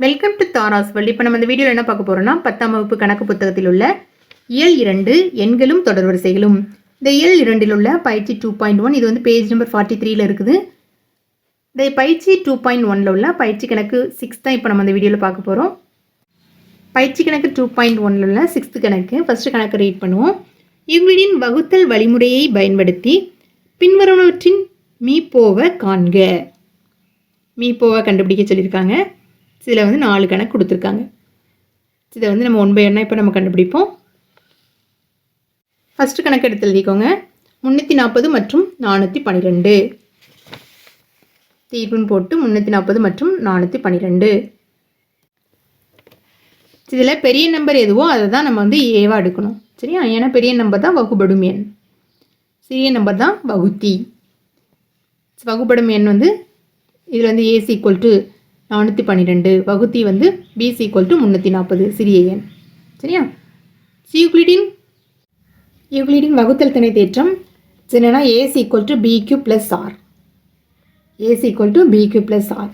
Welcome to Tara's Valli இப்போ நம்ம இந்த வீடியோவில் என்ன பார்க்க போகிறோம்னா பத்தாம் வகுப்பு கணக்கு புத்தகத்தில் உள்ள இயல் இரண்டு எண்களும் தொடர்வரிசைகளும் இந்த இயல் இரண்டில் உள்ள பயிற்சி டூ பாயிண்ட் ஒன் இது வந்து பேஜ் நம்பர் ஃபார்ட்டி த்ரீல இருக்குது. இந்த பயிற்சி டூ பாயிண்ட் ஒனில் உள்ள பயிற்சி கணக்கு சிக்ஸ் தான் இப்போ நம்ம இந்த வீடியோவில் பார்க்க போகிறோம் பயிற்சி கணக்கு டூ பாயிண்ட் ஒனில் உள்ள சிக்ஸ்த்து கணக்கு ஃபஸ்ட்டு கணக்கு ரீட் பண்ணுவோம். இவ்விடின் வகுத்தல் வழிமுறையை பயன்படுத்தி பின்வருவனவற்றின் மீப்போவை காண்க. மீப்போவை கண்டுபிடிக்க சொல்லியிருக்காங்க. இதில் வந்து நாலு கணக்கு கொடுத்துருக்காங்க. இதை வந்து நம்ம ஒன் பை ஒன்னாக இப்போ நம்ம கண்டுபிடிப்போம். ஃபஸ்ட்டு கணக்கு எடுத்து எழுதிக்கோங்க. முந்நூற்றி நாற்பது மற்றும் நானூற்றி பன்னிரெண்டு தீர்வுன்னு போட்டு முந்நூற்றி நாற்பது மற்றும் நானூற்றி பன்னிரெண்டு இதில் பெரிய நம்பர் எதுவோ அதை தான் நம்ம வந்து ஏவாக எடுக்கணும். சரியா? ஏன்னா பெரிய நம்பர் தான் வகுபடும் எண். சிறிய நம்பர் தான் வகுத்தி. வகுபடும் எண் வந்து இதில் வந்து ஏசி ஈக்குவல் டு நானூற்றி பன்னிரெண்டு வகுத்தி வந்து பிசி ஈக்குவல் டு முந்நூற்றி நாற்பது சிறிய எண். சரியா? யூக்ளிடின் யூக்ளிடின் வகுத்தல் திணை தேற்றம் என்னென்னா AC equal to BQ plus R AC equal to BQ plus R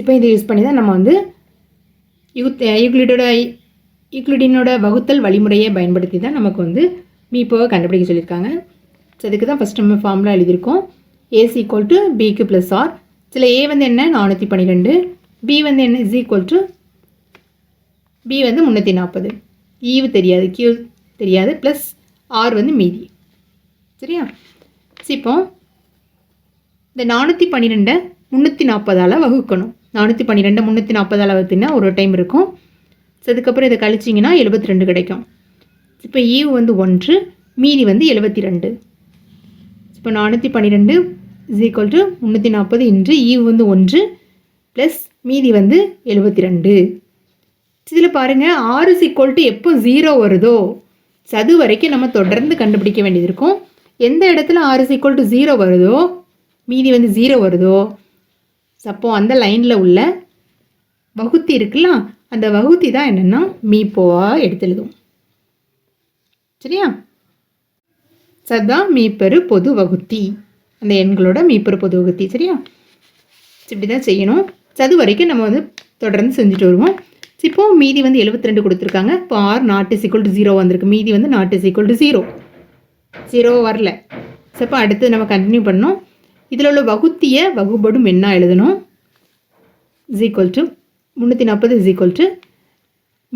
இப்போ இதை யூஸ் பண்ணி தான் நம்ம வந்து யூத் யூக்ளிடோட யூக்ளிடினோட வகுத்தல் வழிமுறையை பயன்படுத்தி தான் நமக்கு வந்து மீப்போவை கண்டுபிடிக்க சொல்லியிருக்காங்க. ஸோ அதுக்கு தான் ஃபஸ்ட் நம்ம ஃபார்முலா எழுதியிருக்கோம். AC equal to BQ plus R சில ஏ வந்து என்ன? நானூற்றி பன்னிரெண்டு பி வந்து என்ன? இஸ் ஈக்குவல் டு பி வந்து முந்நூற்றி நாற்பது ஈவு e தெரியாது. கியூ தெரியாது. ப்ளஸ் ஆர் வந்து மீதி. சரியா? இப்போ இந்த நானூற்றி பன்னிரெண்டை முந்நூற்றி நாற்பதால் வகுக்கணும். நானூற்றி பன்னிரெண்டு முந்நூற்றி நாற்பதால் வகுத்தினா ஒரு டைம் இருக்கும். ஸோ அதுக்கப்புறம் இதை கழிச்சிங்கன்னா எழுபத்தி ரெண்டு கிடைக்கும். இப்போ e ஈவு வந்து ஒன்று மீதி வந்து எழுபத்தி ரெண்டு இப்போ நானூற்றி பன்னிரெண்டு இஸ் ஈக்குவல் டு முந்நூற்றி நாற்பது இன்று ஈவ் வந்து ஒன்று ப்ளஸ் மீதி வந்து எழுபத்தி ரெண்டு. இதில் பாருங்கள் ஆறு இஸ் ஈக்குவல் டு எப்போ ஜீரோ வருதோ சது வரைக்கும் நம்ம தொடர்ந்து கண்டுபிடிக்க வேண்டியது இருக்கும். எந்த இடத்துல ஆறு இஸ் ஈக்குவல் டு ஜீரோ வருதோ மீதி வந்து ஜீரோ வருதோ சப்போ அந்த லைனில் உள்ள வகுத்தி இருக்குல்ல அந்த வகுத்தி தான் என்னென்னா மீப்போவாக எடுத்து எழுதும் சரியா? சதா மீப்பெரு பொது வகுத்தி. அந்த எண்களோட மீப்பெரு பொது சரியா? இப்படி தான் செய்யணும். சது வரைக்கும் நம்ம வந்து தொடர்ந்து செஞ்சுட்டு வருவோம். இப்போ மீதி வந்து 72 ரெண்டு கொடுத்துருக்காங்க. இப்போ R not is equal to zero வந்திருக்கு. மீதி வந்து not is equal to zero zero வரல. ஸோ இப்போ அடுத்து நம்ம கண்டினியூ பண்ணோம் இதில் உள்ள வகுத்தியை வகுபடும் என்ன எழுதணும். இஸ் ஈக்குவல் டு முந்நூற்றி நாற்பது இஸ் ஈக்குவல் டு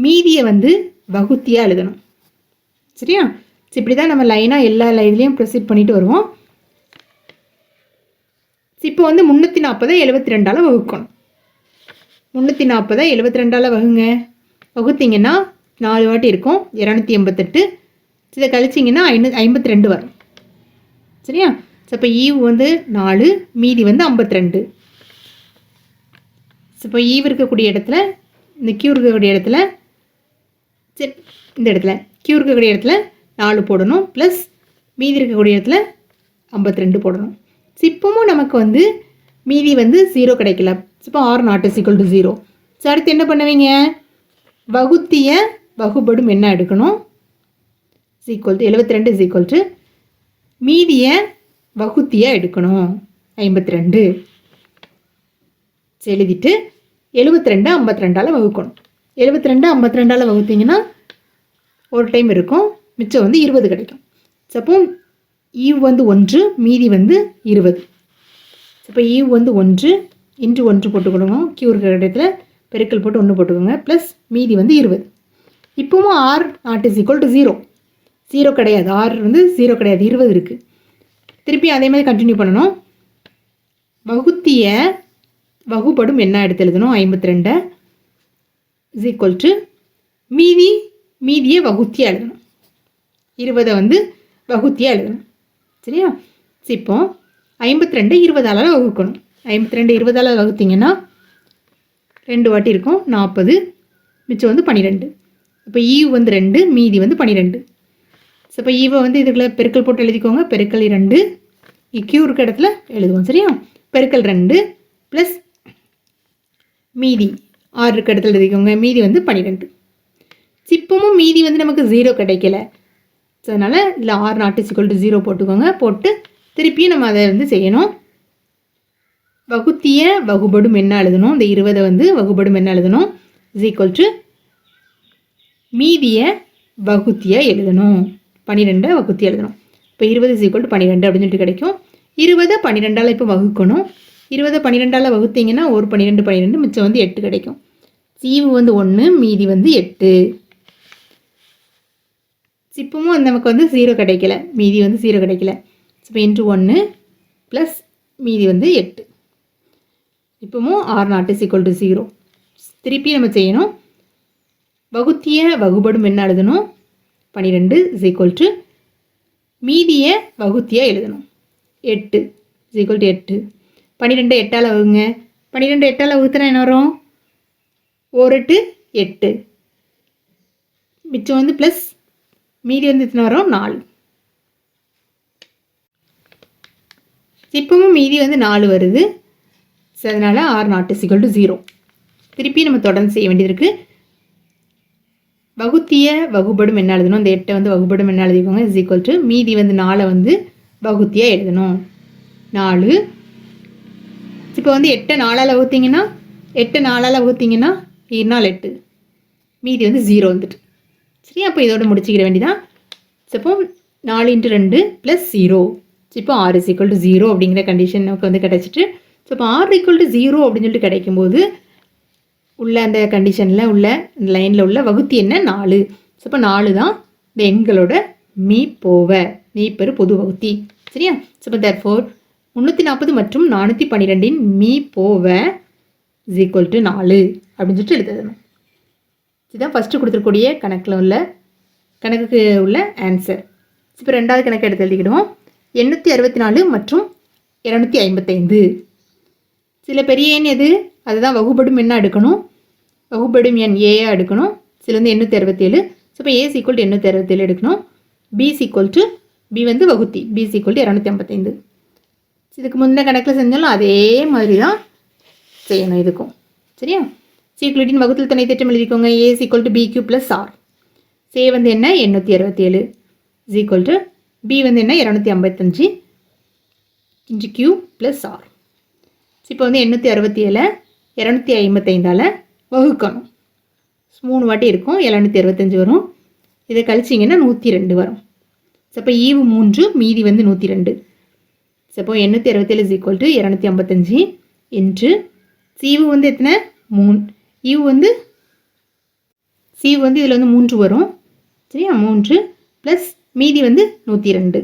மீதியை வந்து வகுத்தியாக எழுதணும். சரியா? சரி, இப்படி தான் நம்ம லைனாக எல்லா லைன்லேயும் ப்ரொசீட் பண்ணிட்டு வருவோம். இப்போ வந்து முந்நூற்றி நாற்பதை எழுபத்தி ரெண்டால் வகுக்கணும். முந்நூற்றி நாற்பதை எழுபத்தி ரெண்டால் வகுங்க. வகுத்தீங்கன்னா நாலு வாட்டி இருக்கும். இரநூத்தி எண்பத்தெட்டு. இதை கழிச்சிங்கன்னா ஐநூ ஐம்பத்தி ரெண்டு வரும். சரியா? ஸோ இப்போ ஈவு வந்து நாலு மீதி வந்து ஐம்பத்தி ரெண்டு இப்போ ஈவு இருக்கக்கூடிய இடத்துல இந்த கியூ இருக்கக்கூடிய இடத்துல சரி இந்த இடத்துல கியூ இருக்கக்கூடிய இடத்துல நாலு போடணும் ப்ளஸ் மீதி இருக்கக்கூடிய இடத்துல ஐம்பத்தி ரெண்டு போடணும். இப்போவும் நமக்கு வந்து மீதி வந்து ஜீரோ கிடைக்கல. இப்போ R not is equal to zero so அடுத்து என்ன பண்ணுவீங்க? வகுத்திய வகுபடும் என்ன எடுக்கணும்? ஈக்குவல் டு எழுபத்தி ரெண்டு இஸ் ஈக்குவல் டு மீதியை வகுத்தியாக எடுக்கணும். ஐம்பத்தி ரெண்டு எழுதிட்டு எழுபத்தி ரெண்டு ஐம்பத்தி ரெண்டால் வகுக்கணும். எழுபத்தி ரெண்டு ஐம்பத்தி ரெண்டால் வகுத்தீங்கன்னா ஒரு டைம் இருக்கும். மிச்சம் வந்து இருபது கிடைக்கும். சப்போ ஈவ் வந்து ஒன்று மீதி வந்து இருபது. இப்போ ஈவ் e வந்து ஒன்று இன்று ஒன்று போட்டுக்கொடுங்க. கியூ இருக்கிற இடத்துல பெருக்கல் போட்டு ஒன்று போட்டுக்கோங்க. ப்ளஸ் மீதி வந்து இருபது. இப்போவும் R not is equal to zero zero கிடையாது. ஆர் வந்து ஜீரோ கிடையாது. இருபது இருக்குது திருப்பி அதே மாதிரி கண்டினியூ பண்ணணும். வகுத்திய வகுப்படும் என்ன எடுத்து எழுதணும்? ஐம்பத்தி ரெண்டை இஸ் ஈக்குவல் டு மீதி மீதியை வகுத்தியாக எழுதணும். இருபதை வந்து வகுத்தியாக எழுதணும். சரியா? இப்போ ஐம்பத்தி ரெண்டு இருபதால் வகுக்கணும். ஐம்பத்தி ரெண்டு இருபதால் வகுத்தீங்கன்னா ரெண்டு வாட்டி இருக்கும். நாற்பது மிச்சம் வந்து பன்னிரெண்டு இப்போ ஈவ் e வந்து ரெண்டு மீதி வந்து பன்னிரெண்டு ஸோ இப்போ ஈவை e வந்து இதுக்குள்ள பெருக்கல் போட்டு எழுதிக்கோங்க. பெருக்கல் இரண்டு கியூ இருக்க இடத்துல எழுதுவோம் சரியா? பெருக்கல் ரெண்டு ப்ளஸ் மீதி ஆறு இருக்க இடத்துல எழுதிக்கோங்க. மீதி வந்து பன்னிரெண்டு சிப்பமும் மீதி வந்து நமக்கு ஜீரோ கிடைக்கல. ஸோ அதனால் இல்லை R not is to zero போட்டுக்கோங்க. போட்டு திருப்பியும் நம்ம அதை வந்து செய்யணும். வகுத்திய வகுபடும் என்ன எழுதணும்? இந்த இருபதை வந்து வகுபடும் என்ன எழுதணும்? இஸ் ஈக்குவல் டு மீதிய வகுத்திய எழுதணும். பன்னிரெண்டை வகுத்தி எழுதணும். இப்போ இருபது இஸ் ஈக்குவல் டு பன்னிரெண்டு அப்படின்னு சொல்லிட்டு கிடைக்கும். இருபதை பன்னிரெண்டால் இப்போ வகுக்கணும். இருபதை பன்னிரெண்டால் வகுத்தீங்கன்னா ஒரு பன்னிரெண்டு பன்னிரெண்டு மிச்சம் வந்து எட்டு கிடைக்கும். சீவு வந்து ஒன்று மீதி வந்து எட்டு. இப்பவும் நமக்கு வந்து ஜீரோ கிடைக்கல. மீதி வந்து ஜீரோ கிடைக்கல. இப்போ இன்ட்டு ஒன்று ப்ளஸ் மீதி வந்து எட்டு. இப்போவும் R not is equal to zero திருப்பி நம்ம செய்யணும். வகுத்திய வகுபடும் என்ன எழுதணும்? பன்னிரெண்டு இஸ் ஈக்குவல் டு மீதிய வகுத்தியாக எழுதணும். எட்டு இஸ் ஈக்குவல் டு எட்டு. பன்னிரெண்டு எட்டால் வகுங்க. பன்னிரெண்டு எட்டால் வகுத்துனா என்ன வரும்? ஒரு எட்டு எட்டு. மிச்சம் வந்து ப்ளஸ் மீதி வந்து எத்தனை வரும் நாலு. இப்பவும் மீதி வந்து நாலு வருது. ஸோ அதனால் R not equal to zero திருப்பி நம்ம தொடர்ந்து செய்ய வேண்டியது இருக்குது வகுத்திய வகுபடும் என்ன எழுதணும்? அந்த எட்டை வந்து வகுபடும் என்ன எழுதிக்கோங்க? இஸ் ஈக்குவல் டு மீதி வந்து நாலை வந்து வகுத்தியாக எழுதணும். நாலு. இப்போ வந்து எட்டை நாலால் வகுத்தீங்கன்னா எட்டு நாலால் வகுத்தீங்கன்னா நாலு எட்டு. மீதி வந்து ஜீரோ வந்துட்டு. சரி அப்போ இதோட முடிச்சுக்கிற வேண்டியதான் அப்போ நாலு இன்ட்டு ரெண்டு ப்ளஸ் ஜீரோ இப்போ R is equal to zero அப்படிங்கிற கண்டிஷன் நமக்கு வந்து கிடச்சிட்டு ஸோ இப்போ ஆர் ஈக்குவல் டு ஜீரோ அப்படின்னு சொல்லிட்டு கிடைக்கும்போது உள்ள அந்த கண்டிஷனில் உள்ள லைனில் உள்ள வகுத்தி என்ன? நாலு. ஸோ இப்போ நாலு தான் இந்த எண்களோட மீ போவ. மீப்பெரு பொது வகுத்தி. சரியா? ஸோ இப்போ தேர் ஃபோர் முந்நூற்றி நாற்பது மற்றும் நானூற்றி பன்னிரெண்டின் மீ போவ இஸ் ஈக்குவல் டு நாலு அப்படின்னு சொல்லிட்டு எழுதணும் இதுதான் ஃபஸ்ட்டு கொடுத்துருக்கூடிய கணக்கில் உள்ள கணக்குக்கு உள்ள ஆன்சர் இப்போ ரெண்டாவது கணக்கு எடுத்து எழுதிக்கிடுவோம். எண்ணூற்றி அறுபத்தி நாலு மற்றும் இரநூத்தி ஐம்பத்தைந்து. சில பெரிய எண் எது? அதுதான் வகுபடும் எண்ணாக எடுக்கணும். வகுபடும் எண் ஏயா எடுக்கணும். சில வந்து எண்ணூற்றி அறுபத்தேழு. ஸோ இப்போ ஏ சீக்குவல் டு எண்ணூற்றி அறுபத்தேழு எடுக்கணும். பி சீக்குவல் டு பி வந்து வகுத்தி. பி சீக்குவல் டு இரநூத்தி ஐம்பத்தைந்து. இதுக்கு முந்தின கணக்கில் செஞ்சாலும் அதே மாதிரி தான் செய்யணும் இதுக்கும். சரியா? சீக்குலிட்டின் வகுத்தில் துணை திட்டம் எழுதிக்கோங்க. A is equal to B Q plus R say வந்து என்ன? எண்ணூற்றி அறுபத்தேழு. இஸ் ஈக்குவல் டு பி வந்து என்ன? இரநூத்தி ஐம்பத்தஞ்சு. இன்ச்சு கியூ ப்ளஸ் ஆர் இப்போ வந்து எண்ணூற்றி அறுபத்தி ஏழு இரநூத்தி ஐம்பத்தைந்தால் வகுக்கணும். மூணு வாட்டி இருக்கும். எழுநூற்றி அறுபத்தஞ்சு வரும். இதை கழிச்சிங்கன்னா நூற்றி ரெண்டு வரும். ஸோ அப்போ ஈவு மூன்று மீதி வந்து நூற்றி ரெண்டு. ஸோ அப்போ எண்ணூற்றி அறுபத்தேழு இஸ் ஈக்குவல் டு இரநூத்தி ஐம்பத்தஞ்சு இன்ட்டு சீவு வந்து எத்தனை? மூணு. யூ வந்து சி வந்து இதில் வந்து மூன்று வரும். சரியா? மூன்று ப்ளஸ் மீதி வந்து நூற்றி ரெண்டு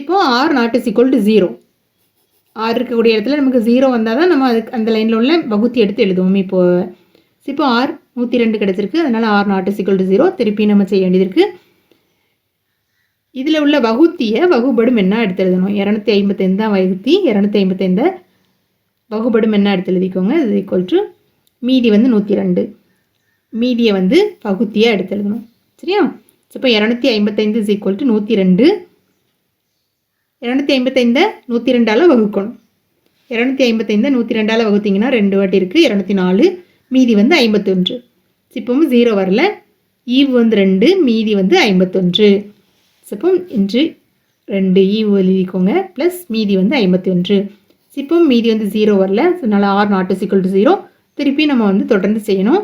இப்போது R not is equal to zero ஆறு இருக்கக்கூடிய இடத்துல நமக்கு ஜீரோ வந்தால் தான் நம்ம அதுக்கு அந்த லைனில் உள்ள வகுத்தி எடுத்து எழுதுவோம். இப்போ இப்போ ஆர் நூற்றி ரெண்டு கிடச்சிருக்கு. அதனால் R not is equal to zero திருப்பி நம்ம செய்ய வேண்டியது இருக்குது இதில் உள்ள வகுத்தியை வகுபடும் என்ன எடுத்து எழுதணும்? இரநூத்தி ஐம்பத்தைந்து தான் வகுத்தி இரநூத்தி ஐம்பத்தைந்த வகுபடும் என்ன எடுத்து எழுதிக்கோங்க? இது ஈக்குவல் டு மீதி வந்து நூற்றி ரெண்டு மீதியை வந்து பகுத்தியாக எடுத்து எழுதணும் சரியா இப்போ இரநூத்தி ஐம்பத்தைந்து இஸ் ஈக்குவல் டு நூற்றி ரெண்டு இரநூத்தி ஐம்பத்தைந்தை நூற்றி ரெண்டால் வகுக்கணும். இரநூத்தி ஐம்பத்தைந்தை நூற்றி ரெண்டால் வகுத்திங்கன்னா ரெண்டு வாட்டி இருக்குது இரநூத்தி நாலு. மீதி வந்து ஐம்பத்தொன்று. இப்போவும் ஜீரோ வரல. ஈவு வந்து ரெண்டு மீதி வந்து ஐம்பத்தொன்று. இப்போ இன்று ரெண்டு ஈவு எழுதிக்கோங்க ப்ளஸ் மீதி வந்து ஐம்பத்தி ஒன்று இப்போ மீதி வந்து ஜீரோ வரல. அதனால் R not equal to zero திருப்பி நம்ம வந்து தொடர்ந்து செய்யணும்.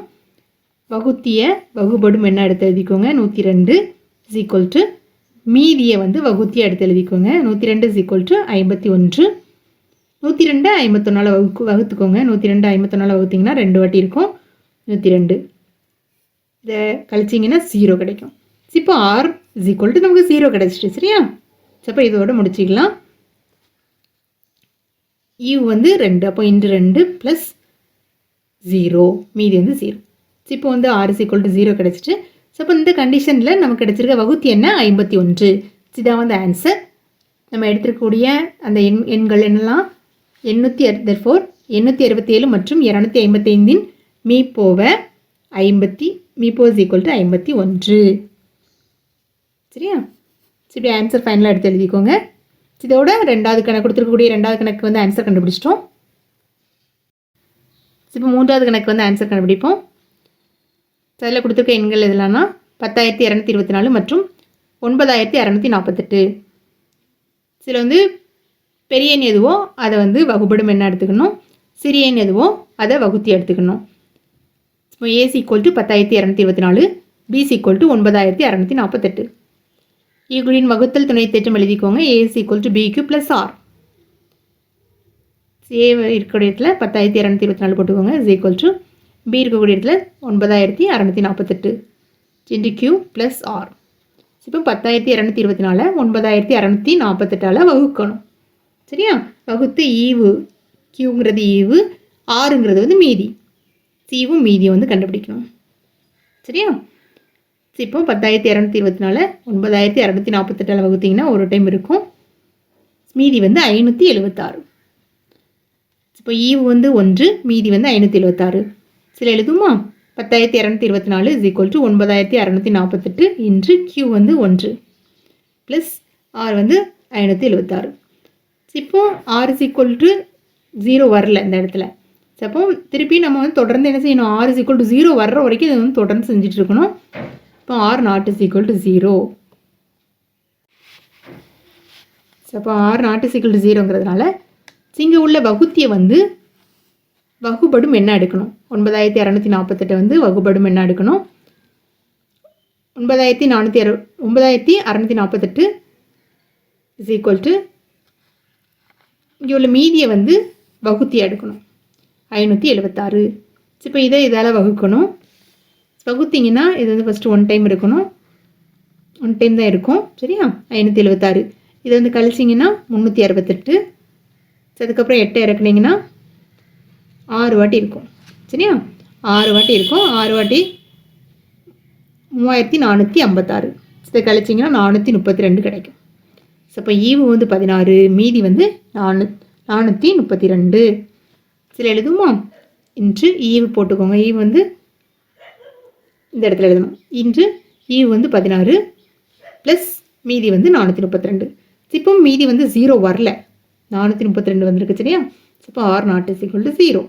வகுத்திய வகுபடும் என்ன எடுத்து எழுதிக்கோங்க? நூற்றி ரெண்டு இஸ் ஈக்குவல் டு மீதியை வந்து வகுத்தியை எடுத்து எழுதிக்கோங்க. நூற்றி ரெண்டு இஸ் ஈக்குவல் டு ஐம்பத்தி ஒன்று. நூற்றி ரெண்டு ஐம்பத்தொன்னால் வகுக்கு வகுத்துக்கோங்க. நூற்றி ரெண்டு ஐம்பத்தொன்னால் வகுத்திங்கன்னா ரெண்டு வாட்டி இருக்கும். நூற்றி ரெண்டு இதை கழிச்சிங்கன்னா ஜீரோ கிடைக்கும். இப்போ ஆர் இஸ் ஈக்குவல் டு நமக்கு ஜீரோ கிடச்சிட்டு சரியா? அப்போ இதோட முடிச்சிக்கலாம். யூ வந்து ரெண்டு அப்போ இன்று ரெண்டு ப்ளஸ் ஜீரோ மீதி வந்து ஜீரோ இப்போ வந்து R is equal to zero கிடச்சிட்டு so அப்போ இந்த கண்டிஷனில் நமக்கு கிடச்சிருக்க வகுத்தி என்ன? ஐம்பத்தி ஒன்று. இதுதான் வந்து ஆன்சர் நம்ம எடுத்துருக்கக்கூடிய அந்த எண் எண்கள் என்னெல்லாம்? எண்ணூற்றி அறுபத்தி ஃபோர் எண்ணூற்றி அறுபத்தேழு மற்றும் இரநூத்தி ஐம்பத்தைந்தின் மீப்போவை ஐம்பத்தி மீப்போ இஸ் ஈக்குவல் டு ஐம்பத்தி ஒன்று. சரியா? சரி ஆன்சர் ஃபைனலாக எடுத்து எழுதிக்கோங்க. இதோட ரெண்டாவது கணக்கு கொடுத்துருக்கக்கூடிய ரெண்டாவது கணக்கு வந்து ஆன்சர் கண்டுபிடிச்சிட்டோம். இப்போ மூன்றாவது கணக்கு வந்து ஆன்சர் கண்டுபிடிப்போம். அதில் கொடுத்துருக்க எண்கள் எதுலாம்னா பத்தாயிரத்தி இரநூத்தி இருபத்தி நாலு மற்றும் ஒன்பதாயிரத்தி இரநூத்தி நாற்பத்தெட்டு சில வந்து பெரிய எண் எதுவோ அதை வந்து வகுபடும் என்ன எடுத்துக்கணும். சிறிய எண் எதுவோ அதை வகுத்தி எடுத்துக்கணும். இப்போ ஏசி ஈக்குவல் டு பத்தாயிரத்தி இரநூத்தி இருபத்தி நாலு பிசி ஈக்குவல் டு ஒன்பதாயிரத்தி இரநூத்தி நாற்பத்தெட்டு ஈக்குவலின் e வகுத்தல் துணை தேற்றம் எழுதிக்கோங்க. AC equal to BQ plus R A இருக்கக்கூடிய இடத்துல பத்தாயிரத்தி இரநூத்தி இருபத்தி நாலு போட்டுக்கோங்க. இஸ் ஈக்குவல் டு பி இருக்கக்கூடிய இடத்துல ஒன்பதாயிரத்தி அறநூற்றி நாற்பத்தெட்டு. இன்டு கியூ ப்ளஸ் ஆர் இப்போ பத்தாயிரத்தி இரநூத்தி இருபத்தி நாலு ஒன்பதாயிரத்தி அறநூற்றி நாற்பத்தெட்டால் வகுக்கணும். சரியா? வகுத்து ஈவு கியூங்கிறது ஈவு ஆறுங்கிறது வந்து மீதி. சீவும் மீதியை வந்து கண்டுபிடிக்கணும். சரியா? சரி, இப்போ பத்தாயிரத்தி இரநூத்தி இருபத்தி நாலு ஒன்பதாயிரத்தி அறநூற்றி நாற்பத்தெட்டால் வகுத்தீங்கன்னா ஒரு டைம் இருக்கும். மீதி வந்து ஐநூற்றி எழுபத்தாறு இப்போ ஈவு e வந்து ஒன்று மீதி வந்து ஐநூற்றி எழுபத்தாறு சில எழுதுமா? பத்தாயிரத்தி இரநூத்தி இருபத்தி நாலு இஸ் ஈக்குவல் டு ஒன்பதாயிரத்தி அறநூற்றி நாற்பத்தெட்டு இன்று கியூ வந்து ஒன்று ப்ளஸ் ஆர் வந்து ஐநூற்றி எழுபத்தாறு இப்போ R is equal to zero வரல இந்த இடத்துல. அப்போ திருப்பி நம்ம வந்து தொடர்ந்து என்ன செய்யணும்? R is equal to zero வர்ற வரைக்கும் இதை வந்து தொடர்ந்து செஞ்சுட்டு இருக்கணும். இப்போ R not is equal to zero so அப்போ R not is equal to ஜீரோங்கிறதுனால இங்கே உள்ள வகுத்தியை வந்து வகுபடும் என்ன எடுக்கணும்? ஒன்பதாயிரத்தி இரநூத்தி நாற்பத்தெட்டு வந்து வகுபடும் என்ன எடுக்கணும்? ஒன்பதாயிரத்தி நானூற்றி அறு ஒன்பதாயிரத்தி அறநூற்றி நாற்பத்தெட்டு இஸ் ஈக்குவல் டு இங்கே உள்ள மீதியை வந்து வகுத்தி எடுக்கணும். ஐநூற்றி எழுபத்தாறு இப்போ இதை இதால் வகுக்கணும். வகுத்தீங்கன்னா இது வந்து ஃபஸ்ட்டு ஒன் டைம் இருக்கணும் ஒன் டைம் தான் இருக்கும் சரியா? ஐநூற்றி எழுபத்தாறு இதை வந்து கழிச்சிங்கன்னா முந்நூற்றி அறுபத்தெட்டு. அதுக்கப்புறம் எட்டை இறக்குனீங்கன்னா ஆறு வாட்டி இருக்கும். சரியா? ஆறு வாட்டி இருக்கும். ஆறு வாட்டி மூவாயிரத்தி நானூற்றி ஐம்பத்தாறு. இதை கழிச்சிங்கன்னா நானூற்றி முப்பத்தி ரெண்டு கிடைக்கும். ஸோ இப்போ ஈவு வந்து பதினாறு மீதி வந்து நானூ நானூற்றி முப்பத்தி ரெண்டு சில எழுதுமா? இன்று ஈவு போட்டுக்கோங்க. ஈவு வந்து இந்த இடத்துல எழுதணும். இன்று ஈவு வந்து பதினாறு ப்ளஸ் மீதி வந்து நானூற்றி முப்பத்தி ரெண்டு இப்போ மீதி வந்து ஜீரோ வரல. நானூற்றி முப்பத்தி ரெண்டு வந்திருக்கு சரியா? இப்போ R not is equal to zero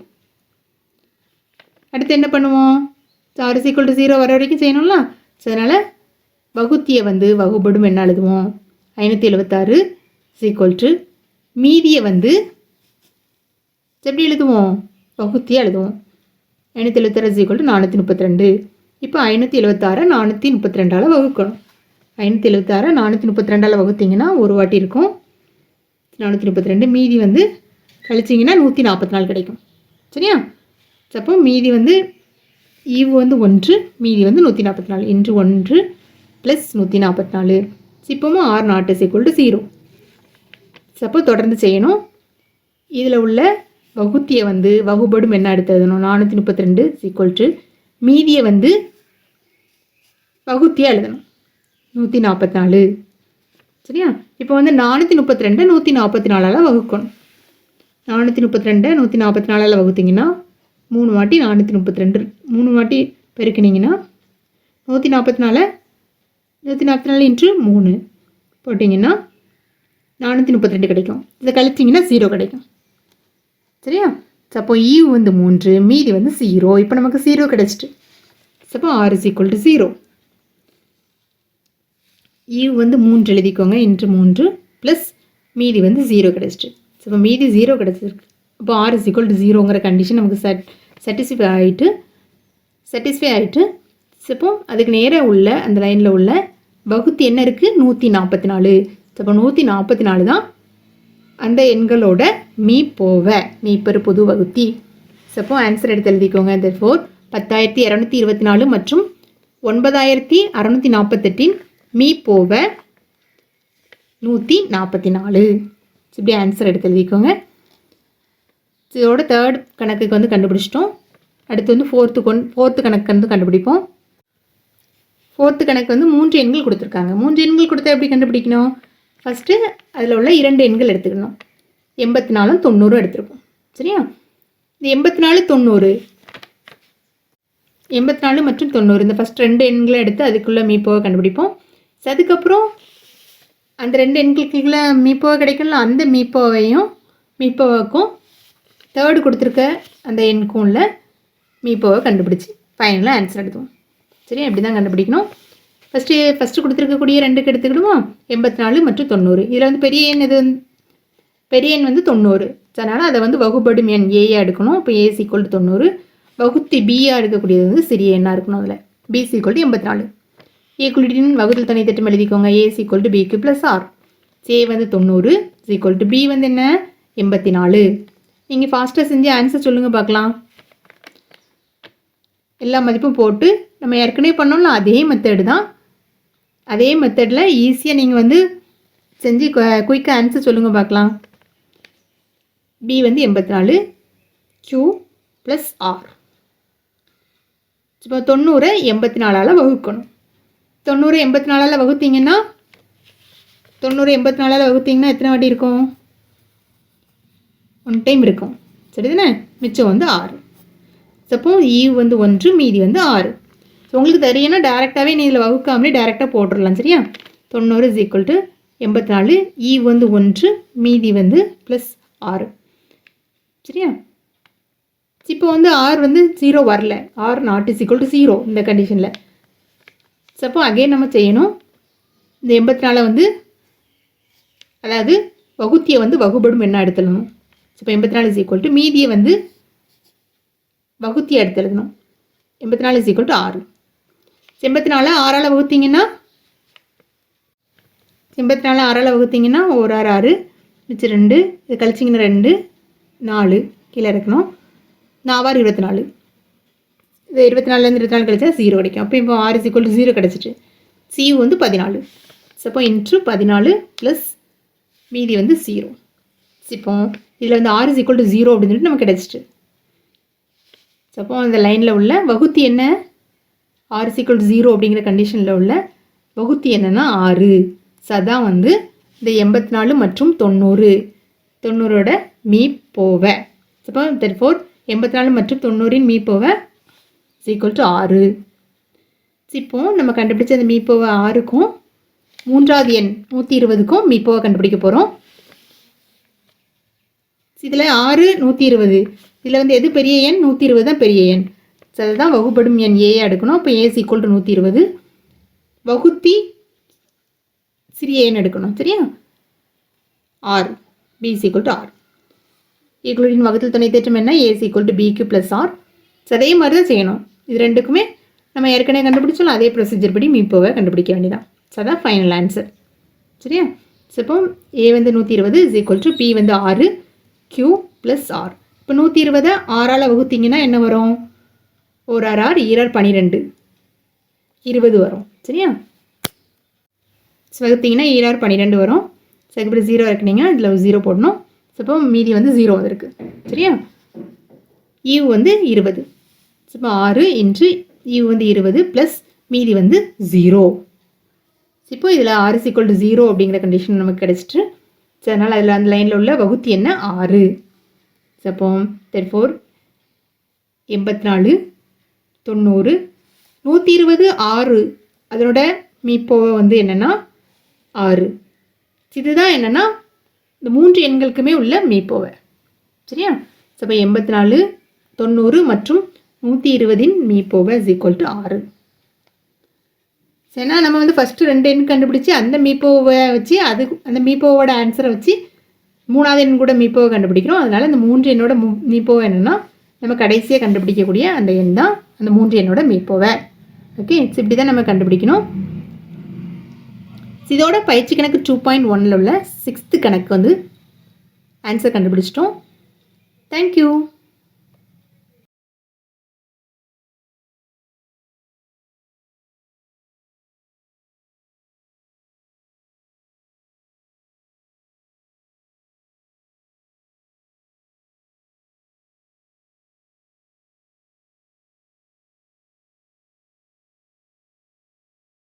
அடுத்து என்ன பண்ணுவோம்? R is equal to zero வர வரைக்கும் செய்யணும்ல? ஸோ அதனால் வகுத்தியை வந்து வகுபடும் என்ன எழுதுவோம்? ஐநூற்றி எழுபத்தாறு ஈக்குவல் டு மீதியை வந்து எப்படி எழுதுவோம்? வகுத்தியை எழுதுவோம். ஐநூற்றி எழுபத்தாறு ஈக்குவல் டு நானூற்றி முப்பத்தி ரெண்டு. இப்போ ஐநூற்றி எழுபத்தாறு நானூற்றி முப்பத்தி ரெண்டால் வகுக்கணும். ஐநூற்றி எழுபத்தாறு நானூற்றி முப்பத்தி ரெண்டால் வகுத்தீங்கன்னா ஒரு வாட்டி இருக்கும். நானூற்றி முப்பத்தி ரெண்டு. மீதி வந்து கழிச்சிங்கன்னா நூற்றி நாற்பத்தி நாலு கிடைக்கும். சரியா? அப்போ மீதி வந்து ஈவு வந்து ஒன்று மீதி வந்து நூற்றி நாற்பத்தி நாலு. இன்று ஒன்று ப்ளஸ் நூற்றி நாற்பத்தி நாலு. இப்போவும் R not is equal to zero சப்போ தொடர்ந்து செய்யணும். இதில் உள்ள வகுத்தியை வந்து வகுபடும் என்ன எடுத்து எழுதணும்? நானூற்றி முப்பத்தி ரெண்டு ஈக்குவல் டு மீதியை வந்து வகுத்தியாக எழுதணும். நூற்றி நாற்பத்தி நாலு. சரியா? இப்போ வந்து நானூற்றி முப்பத்தி ரெண்டு நூற்றி நாற்பத்தி நாலால் வகுக்கணும். நானூற்றி முப்பத்தி ரெண்டு நூற்றி நாற்பத்தி நாலால் வகுத்தீங்கன்னா மூணு வாட்டி நானூற்றி முப்பத்தி ரெண்டு மூணு வாட்டி பெருக்கினீங்கன்னா நூற்றி நாற்பத்தி நாலு நூற்றி நாற்பத்தி நாலு இன்ட்டு மூணு போட்டிங்கன்னா நானூற்றி முப்பத்தி ரெண்டு கிடைக்கும். இதை கழிச்சிங்கன்னா ஜீரோ கிடைக்கும். சரியா? அப்போ ஈ வந்து மூன்று மீதி வந்து ஜீரோ இப்போ நமக்கு ஜீரோ கிடைச்சிட்டு. அப்போ R is equal to zero eve வந்து மூன்று எழுதிக்கோங்க. இன்று மூன்று ப்ளஸ் மீதி வந்து ஜீரோ கிடச்சிட்டு. இப்போ மீதி ஜீரோ கிடச்சிருக்கு. இப்போ ஆர் இஸ் ஈக்குவல் டு ஜீரோங்கிற கண்டிஷன் நமக்கு சட் சாட்டிஸ்ஃபை ஆகிட்டு சாட்டிஸ்ஃபை ஆகிட்டு இப்போ அதுக்கு நேராக உள்ள அந்த லைனில் உள்ள வகுத்து என்ன இருக்குது நூற்றி நாற்பத்தி நாலு இப்போ நூற்றி நாற்பத்தி நாலு தான் அந்த எண்களோட மீ போவ நீ பெரு பொது வகுத்தி. சப்போ ஆன்சர் எடுத்து எழுதிக்கோங்க. இந்த ஃபோர் பத்தாயிரத்தி இரநூத்தி இருபத்தி நாலு மற்றும் ஒன்பதாயிரத்தி அறநூற்றி நாற்பத்தெட்டின் மீ போவ நூற்றி நாற்பத்தி நாலு. இப்படி ஆன்சர் எடுத்து எழுதிக்கோங்க. இதோட தேர்ட் கணக்குக்கு வந்து கண்டுபிடிச்சிட்டோம். அடுத்து வந்து ஃபோர்த்து கொன் ஃபோர்த்து கணக்கு வந்து கண்டுபிடிப்போம். ஃபோர்த்து கணக்கு வந்து மூன்று எண்கள் கொடுத்துருக்காங்க. மூன்று எண்கள் கொடுத்தா எப்படி கண்டுபிடிக்கணும்? ஃபஸ்ட்டு அதில் உள்ள இரண்டு எண்கள் எடுத்துக்கணும். எண்பத்தி நாலும் தொண்ணூறும் எடுத்துருக்கோம். சரியா? இந்த எண்பத்தி நாலு தொண்ணூறு. எண்பத்தி நாலு மற்றும் தொண்ணூறு. இந்த ஃபஸ்ட் ரெண்டு எண்களை எடுத்து அதுக்குள்ளே மீப்போவை கண்டுபிடிப்போம். அதுக்கப்புறம் அந்த ரெண்டு எண்களுக்குள்ள மீப்போவை கிடைக்கும்ல அந்த மீப்போவையும் மீப்போவுக்கும் தேர்டு கொடுத்துருக்க அந்த எண்க்கும் உள்ள மீப்போவை கண்டுபிடிச்சி ஃபைனலாக ஆன்சர் எடுத்துவோம். சரி இப்படி தான் கண்டுபிடிக்கணும். ஃபஸ்ட்டு ஃபஸ்ட்டு கொடுத்துருக்கக்கூடிய ரெண்டுக்கு எடுத்துக்கிடுவோம் எண்பத்தி நாலு மற்றும் தொண்ணூறு. இதில் வந்து பெரிய எண் இது வந்து- பெரிய எண் வந்து தொண்ணூறு. அதனால் அதை வந்து வகுபடும் எண் ஏயாக எடுக்கணும். இப்போ ஏ சீக்குவல் தொண்ணூறு. வகுத்தி பியாக எடுக்கக்கூடியது வந்து சிறிய எண்ணாக இருக்கணும் அதில். பி சீக்குவல் எண்பத்தி நாலு ஏ வகுத்தல் தனி திட்டம் எழுதிக்கோங்க. A is equal to BQ plus R say வந்து தொண்ணூறு சீக்குவல் டு பி வந்து என்ன? எண்பத்தி நாலு நீங்கள் ஃபாஸ்ட்டாக செஞ்சு ஆன்சர் சொல்லுங்கள் பார்க்கலாம். எல்லா மதிப்பும் போட்டு நம்ம ஏற்கனவே பண்ணோம்ல அதே மெத்தடு தான். அதே மெத்தடில் ஈஸியாக நீங்கள் வந்து செஞ்சு குயிக்காக ஆன்சர் சொல்லுங்கள் பார்க்கலாம். பி வந்து எண்பத்தி நாலு க்யூ ப்ளஸ் ஆர் இப்போ தொண்ணூறை எண்பத்தி நாலால் வகுக்கணும். தொண்ணூறு எண்பத்தி நாலால் வகுத்தீங்கன்னா தொண்ணூறு எண்பத்தி நாலால் வகுத்தீங்கன்னா எத்தனை வாட்டி இருக்கும்? ஒன் டைம் இருக்கும். சரிதானே? மிச்சம் வந்து ஆறு. சப்போ ஈவ் e வந்து ஒன்று மீதி வந்து ஆறு. ஸோ உங்களுக்கு தெரியும்னா டேரெக்டாகவே நீ இதில் வகுக்காமலே டேரெக்டாக போட்டுடலாம் சரியா? தொண்ணூறு இஸ் ஈக்குவல் டு எண்பத்தி நாலு ஈவ் வந்து ஒன்று மீதி வந்து ப்ளஸ் ஆறு. சரியா? இப்போ வந்து ஆறு வந்து ஜீரோ வரல. R not is equal to zero இந்த கண்டிஷனில் சப்போ அகைன் நம்ம செய்யணும். இந்த எண்பத்தி நாலை வந்து அதாவது வகுத்தியை வந்து வகுபடும் என்ன எடுத்துடணும். இப்போ எண்பத்தி நாலு இஸ் ஈக்குவல் டு மீதியை வந்து வகுத்தியை எடுத்து எழுதணும். எண்பத்தி நாலு இஸ் ஈக்குவல் டு ஆறு. எண்பத்தி நாலு ஆறால் வகுத்தீங்கன்னா எண்பத்தி நாலு ஆறால் வகுத்தீங்கன்னா ஒரு ஆறு ஆறு மிச்சம் ரெண்டு இது கழிச்சிங்கன்னா ரெண்டு நாலு கீழே இருக்கணும் நாவாறு இருபத்தி நாலு இது இருபத்தி நாலுலேருந்து இருபத்தி நாலு கழிச்சா ஜீரோ கிடைக்கும். அப்போ இப்போ ஆறு ஈக்குவல் டு ஜீரோ கிடச்சிட்டு சி வந்து பதினாலு. சப்போ இன்ட்ரு பதினாலு ப்ளஸ் மீதி வந்து ஜீரோ இப்போ இதில் வந்து ஆறு ஈக்குவல் டு ஜீரோ அப்படின்னு சொல்லிட்டு நமக்கு கிடச்சிட்டு. சப்போ அந்த லைனில் உள்ள வகுத்தி என்ன? ஆறு ஈக்குவல் டு ஜீரோ அப்படிங்கிற கண்டிஷனில் உள்ள வகுத்தி என்னென்னா ஆறு சதான் வந்து இந்த எண்பத்தி நாலு மற்றும் தொண்ணூறு. தொண்ணூறோட மீ போவ அப்போ தென் ஃபோர் எண்பத்தி நாலு மற்றும் தொண்ணூறின் மீ போவ ஈக்குவல் டு ஆறு. இப்போ நம்ம கண்டுபிடிச்ச அந்த மீப்போவை ஆறுக்கும் மூன்றாவது எண் நூற்றி இருபதுக்கும் மீப்போவை கண்டுபிடிக்க போகிறோம் இதில் ஆறு நூற்றி இருபது. இதில் வந்து எது பெரிய எண்? நூற்றி இருபது தான் பெரிய எண். ஸோ அதுதான் வகுப்படும் எண் ஏ எடுக்கணும். இப்போ ஏ ஈக்குவல் டு நூற்றி இருபது. வகுத்தி சிறிய எண் எடுக்கணும். சரியா? R B equal to R ஈக்குவலின் வகுத்தில் துணை தேற்றம் என்ன? A equal to BQ plus R so அதே மாதிரி தான் செய்யணும். இது ரெண்டுக்குமே நம்ம ஏற்கனவே கண்டுபிடிச்சோம் அதே ப்ரொசீஜர் படி மீப்போவை கண்டுபிடிக்க வேண்டியதான் ஸோ அதான் ஃபைனல் ஆன்சர் சரியா? ஸோ இப்போ ஏ வந்து நூற்றி இருபது இஸ் ஈக்குவல் டு பி வந்து ஆறு க்யூ ப்ளஸ் ஆர் இப்போ நூற்றி இருபதை ஆறால் வகுத்தீங்கன்னா என்ன வரும்? ஒரு ஆறு ஆறு ஈரார் பன்னிரெண்டு இருபது வரும். சரியா? ஸோ வகுத்தீங்கன்னா ஈரார் பன்னிரெண்டு வரும். ஸோ அதுக்கப்புறம் ஜீரோ இருக்குனீங்கன்னா இதில் ஜீரோ போடணும். ஸோ இப்போ மீதி வந்து ஜீரோ வந்திருக்கு. சரியா? ஈவ் வந்து இருபது. இப்போ ஆறு இன்ட்டு இவ் வந்து இருபது ப்ளஸ் மீதி வந்து ஜீரோ இப்போ இதில் R is equal to zero அப்படிங்கிற கண்டிஷன் நமக்கு கிடச்சிட்டு ஸோ அதனால் அதில் அந்த லைனில் உள்ள வகுத்தி என்ன? ஆறு. அப்போ தெர் ஃபோர் எண்பத்தி நாலு தொண்ணூறு நூற்றி இருபது ஆறு. அதனோட மீப்போவை வந்து என்னென்னா ஆறு. இதுதான் என்னென்னா இந்த மூன்று எண்களுக்குமே உள்ள மீப்போவை. சரியா? ஸோ அப்போ எண்பத்தி நாலு தொண்ணூறு மற்றும் நூற்றி இருபதின் மீப்போவை இஸ் ஈக்குவல் டு ஆறு. சரினா நம்ம வந்து ஃபஸ்ட்டு ரெண்டு எண் கண்டுபிடிச்சி அந்த மீப்போவை வச்சு அது அந்த மீப்போவோட ஆன்சரை வச்சு மூணாவது எண் கூட மீப்போவை கண்டுபிடிக்கிறோம். அதனால் அந்த மூன்று எண்ணோட மு மீப்போவை என்னென்னா நம்ம கடைசியாக கண்டுபிடிக்கக்கூடிய அந்த எண் தான் அந்த மூன்று எண்ணோட மீப்போவை ஓகே இப்படி தான் நம்ம கண்டுபிடிக்கணும். இதோட பயிற்சி கணக்கு டூ பாயிண்ட் ஒனில் உள்ள சிக்ஸ்த்து கணக்கு வந்து ஆன்சர் கண்டுபிடிச்சிட்டோம். தேங்க்யூ